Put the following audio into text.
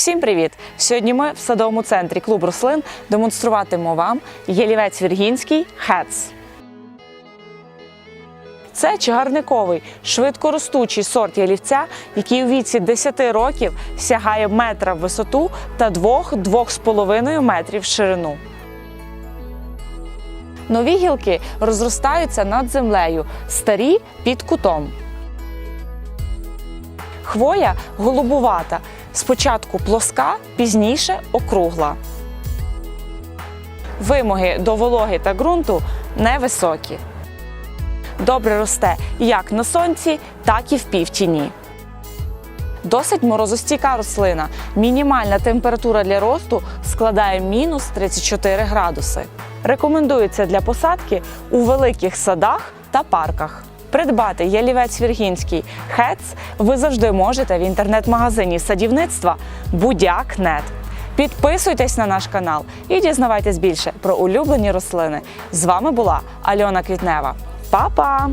Всім привіт! Сьогодні ми в садовому центрі клуб рослин демонструватимемо вам ялівець віргінський Хец. Це чагарниковий, швидкоростучий сорт ялівця, який у віці 10 років сягає метра в висоту та 2-2,5 метрів в ширину. Нові гілки розростаються над землею, старі під кутом. Хвоя голубувата, спочатку плоска, пізніше округла. Вимоги до вологи та ґрунту невисокі. Добре росте як на сонці, так і в півтіні. Досить морозостійка рослина. Мінімальна температура для росту складає мінус 34 градуси. Рекомендується для посадки у великих садах та парках. Придбати ялівець віргінський Хец ви завжди можете в інтернет-магазині садівництва Будяк.нет. Підписуйтесь на наш канал і дізнавайтесь більше про улюблені рослини. З вами була Альона Квітнева. Па-па!